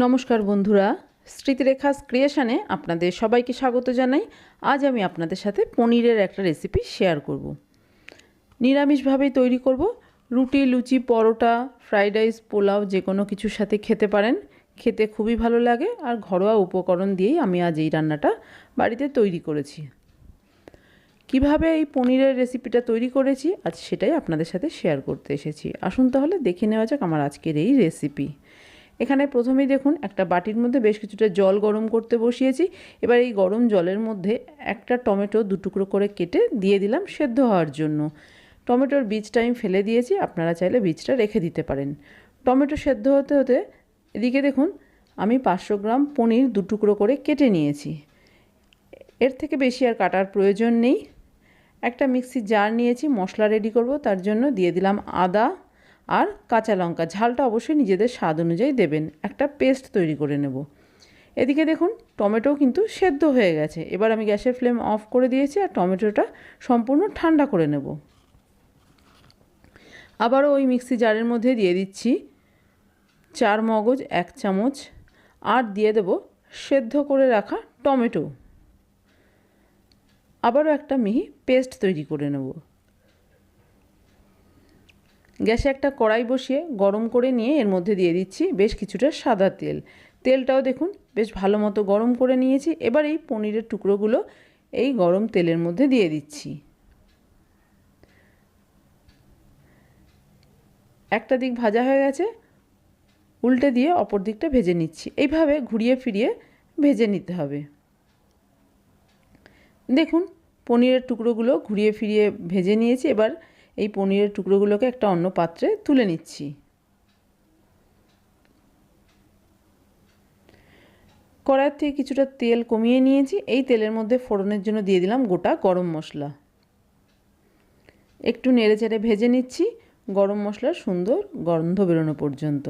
নমস্কার বন্ধুরা, স্মৃতিরেখাস ক্রিয়েশানে আপনাদের সবাইকে স্বাগত জানাই। আজ আমি আপনাদের সাথে পনিরের একটা রেসিপি শেয়ার করব। নিরামিষভাবেই তৈরি করব। রুটি, লুচি, পরোটা ফ্রাইড রাইস পোলাও, যে কোনো কিছুর সাথে খেতে পারেন। খেতে খুবই ভালো লাগে আর ঘরোয়া উপকরণ দিয়েই আমি আজ এই রান্নাটা বাড়িতে তৈরি করেছি। কীভাবে এই পনিরের রেসিপিটা তৈরি করেছি, আজ সেটাই আপনাদের সাথে শেয়ার করতে এসেছি। আসুন তাহলে দেখে নেওয়া যাক আমার আজকের এই রেসিপি এখানে প্রথমেই দেখুন একটা বাটির মধ্যে বেশ কিছুটা জল গরম করতে বসিয়েছি। এবার এই গরম জলের মধ্যে একটা টমেটো দু টুকরো করে কেটে দিয়ে দিলাম সেদ্ধ হওয়ার জন্য। টমেটোর বীজটা আমি ফেলে দিয়েছি, আপনারা চাইলে বীজটা রেখে দিতে পারেন। টমেটো সেদ্ধ হতে হতে এদিকে দেখুন, আমি পাঁচশো গ্রাম পনির দু টুকরো করে কেটে নিয়েছি। এর থেকে বেশি আর কাটার প্রয়োজন নেই। একটা মিক্সি জার নিয়েছি, মশলা রেডি করব, তার জন্য দিয়ে দিলাম আদা আর কাঁচা লঙ্কা ঝালটা অবশ্যই নিজেদের স্বাদ অনুযায়ী দেবেন। একটা পেস্ট তৈরি করে নেব। এদিকে দেখুন টমেটো কিন্তু সেদ্ধ হয়ে গেছে। এবার আমি গ্যাসের ফ্লেম অফ করে দিয়েছি আর টমেটোটা সম্পূর্ণ ঠান্ডা করে নেব। আবারও ওই মিক্সি জারের মধ্যে দিয়ে দিচ্ছি চার মগজ, এক চামচ, আর দিয়ে দেব সেদ্ধ করে রাখা টমেটো। আবারও একটা মিহি পেস্ট তৈরি করে নেব। গ্যাসে একটা কড়াই বসিয়ে গরম করে নিয়ে এর মধ্যে দিয়ে দিচ্ছি বেশ কিছুটা সাদা তেল। তেলটাও দেখুন, বেশ ভালো মতো গরম করে নিয়েছি। এবার এই পনিরের টুকরোগুলো এই গরম তেলের মধ্যে দিয়ে দিচ্ছি। একটা দিক ভাজা হয়ে গেছে, উল্টে দিয়ে অপর দিকটা ভেজে নিচ্ছি। এইভাবে ঘুরিয়ে ফিরিয়ে ভেজে নিতে হবে। দেখুন, পনিরের টুকরোগুলো ঘুরিয়ে ফিরিয়ে ভেজে নিয়েছি। এবার এই পনিরের টুকরোগুলোকে একটা অন্য পাত্রে তুলে নিচ্ছি। কড়াইয়ের থেকে কিছুটা তেল কমিয়ে নিয়েছি। এই তেলের মধ্যে ফোড়নের জন্য দিয়ে দিলাম গোটা গরম মশলা। একটু নেড়ে চেড়ে ভেজে নিচ্ছি গরম মশলার সুন্দর গন্ধ বেরোনো পর্যন্ত।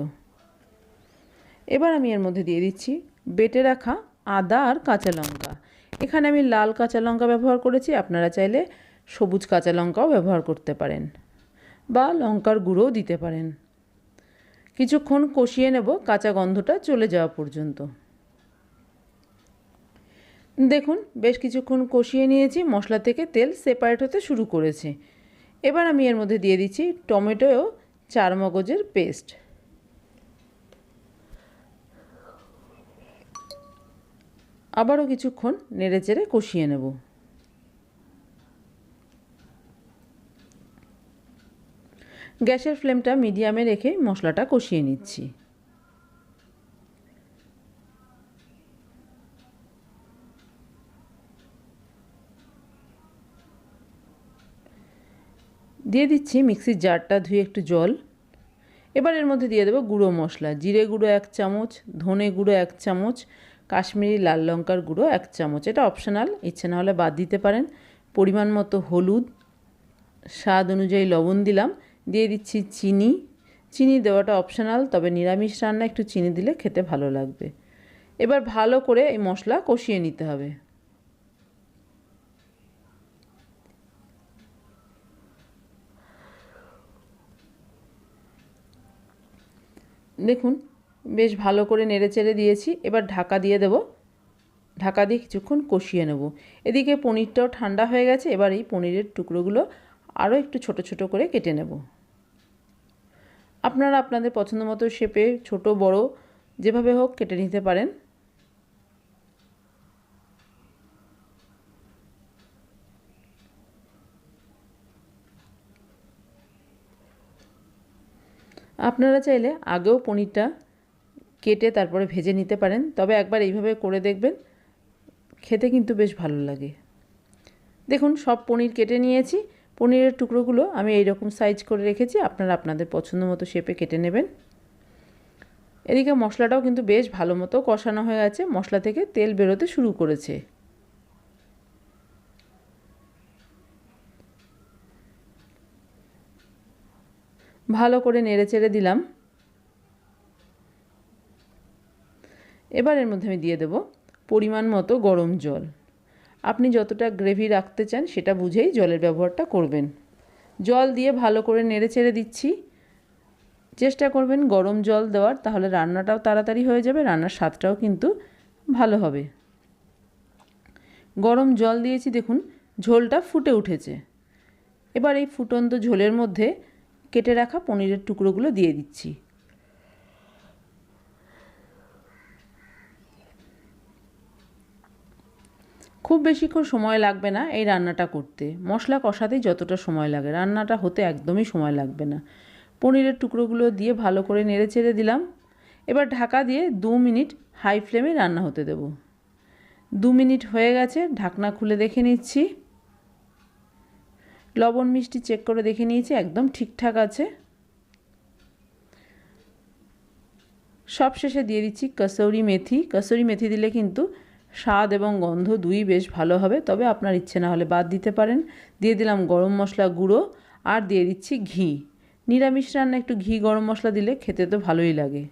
এবার আমি এর মধ্যে দিয়ে দিচ্ছি বেটে রাখা আদা আর কাঁচা লঙ্কা। এখানে আমি লাল কাঁচা লঙ্কা ব্যবহার করেছি। আপনারা চাইলে সবুজ কাঁচা লঙ্কাও ব্যবহার করতে পারেন বা লঙ্কার গুঁড়োও দিতে পারেন। কিছুক্ষণ কষিয়ে নেব, কাঁচা গন্ধটা চলে যাওয়া পর্যন্ত। দেখুন, বেশ কিছুক্ষণ কষিয়ে নিয়েছি, মশলা থেকে তেল সেপারেট হতে শুরু করেছে। এবার আমি এর মধ্যে দিয়ে দিচ্ছি টমেটো ও চার মগজের পেস্ট আবারও কিছুক্ষণ নেড়ে চেড়ে কষিয়ে নেব। গ্যাসের ফ্লেমটা মিডিয়ামে রেখে মশলাটা কষিয়ে নিচ্ছি। দিয়ে দিচ্ছি মিক্সির জারটা, ধুয়ে একটু জল। এবার এর মধ্যে দিয়ে দেবো গুঁড়ো মশলা, জিরে গুঁড়ো এক চামচ, ধনে গুঁড়ো এক চামচ, কাশ্মীরি লাল লঙ্কার গুঁড়ো এক চামচ। এটা অপশনাল, ইচ্ছে না হলে বাদ দিতে পারেন। পরিমাণ মতো হলুদ, স্বাদ অনুযায়ী লবণ দিলাম। দিয়ে দিচ্ছি চিনি। চিনি দেওয়াটা অপশনাল তবে নিরামিষ রান্না একটু চিনি দিলে খেতে ভালো লাগবে। এবার ভালো করে এই মশলা কষিয়ে নিতে হবে। দেখুন, বেশ ভালো করে নেড়ে চেড়ে দিয়েছি। এবার ঢাকা দিয়ে দেব। ঢাকা দিয়ে কিছুক্ষণ কষিয়ে নেব। এদিকে পনিরটাও ঠান্ডা হয়ে গেছে। এবার এই পনিরের টুকরোগুলো আরও একটু ছোট ছোট করে কেটে নেব। আপনারা আপনাদের পছন্দ মতো শেপে ছোট, বড়, যেভাবে হোক কেটে নিতে পারেন। আপনারা চাইলে আগেও পনিরটা কেটে তারপরে ভেজে নিতে পারেন, তবে একবার এইভাবে করে দেখবেন, খেতে কিন্তু বেশ ভালো লাগে। দেখুন, সব পনির কেটে নিয়েছি। পনিরের টুকরোগুলো আমি এই রকম সাইজ করে রেখেছি, আপনারা আপনাদের পছন্দ মতো শেপে কেটে নেবেন। এদিকে মশলাটাও কিন্তু বেশ ভালো মতো কষানো হয়ে গেছে মশলা থেকে তেল বেরোতে শুরু করেছে। ভালো করে নেড়ে চেড়ে দিলাম। এবার এর মধ্যে আমি দিয়ে দেব পরিমাণ মতো গরম জল। আপনি যতটা গ্রেভি রাখতে চান, সেটা বুঝেই জলের ব্যবহারটা করবেন। জল দিয়ে ভালো করে নেড়ে চেড়ে দিচ্ছি। চেষ্টা করবেন গরম জল দেওয়ার, তাহলে রান্নাটাও তাড়াতাড়ি হয়ে যাবে, রান্নার স্বাদটাও কিন্তু ভালো হবে। গরম জল দিয়েছি, দেখুন, ঝোলটা ফুটে উঠেছে। এবার এই ফুটন্ত ঝোলের মধ্যে কেটে রাখা পনিরের টুকরোগুলো দিয়ে দিচ্ছি। খুব বেশিক্ষণ সময় লাগবে না এই রান্নাটা করতে। মশলা কষাতেই যতটা সময় লাগে। রান্নাটা হতে একদমই সময় লাগবে না। পনিরের টুকরোগুলো দিয়ে ভালো করে নেড়ে চেড়ে দিলাম। এবার ঢাকা দিয়ে দু মিনিট হাই ফ্লেমে রান্না হতে দেব। দু মিনিট হয়ে গেছে, ঢাকনা খুলে দেখে নিচ্ছি। লবণ মিষ্টি চেক করে দেখে নিয়েছি, একদম ঠিকঠাক আছে। সব শেষে দিয়ে দিচ্ছি কসৌরি মেথি। কসৌরি মেথি দিলে কিন্তু স্বাদ এবং গন্ধ দুই বেশ ভালো হবে, তবে আপনার ইচ্ছে না হলে বাদ দিতে পারেন। দিয়ে দিলাম গরম মশলা গুঁড়ো আর দিয়ে দিচ্ছি ঘি। নিরামিষ রান্না একটু ঘি গরম মশলা দিলে খেতে তো ভালোই লাগে।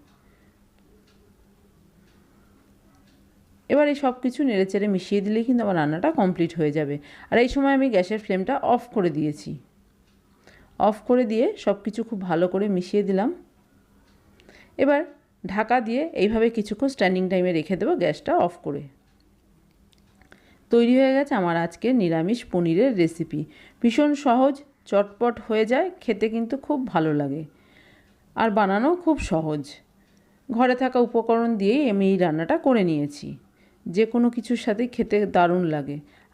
এবার এই সব কিছু নেড়েচেড়ে মিশিয়ে দিলেই কিন্তু আমার রান্নাটা কমপ্লিট হয়ে যাবে। আর এই সময় আমি গ্যাসের ফ্লেমটা অফ করে দিয়েছি। অফ করে দিয়ে সব কিছু খুব ভালো করে মিশিয়ে দিলাম। এবার ঢাকা দিয়ে এইভাবে কিছুক্ষণ স্ট্যান্ডিং টাইমে রেখে দেবো গ্যাসটা অফ করে। তৈরি হয়ে গেছে আমার আজকে নিরামিষ পনিরের রেসিপি ভীষণ সহজ, চটপট হয়ে যায়, খেতে কিন্তু খুব ভালো লাগে। আর বানানো খুব সহজ। ঘরে থাকা উপকরণ দিয়েই আমি এই রান্নাটা করে নিয়েছি। যে কোনো কিছুর সাথে খেতে দারুণ লাগে।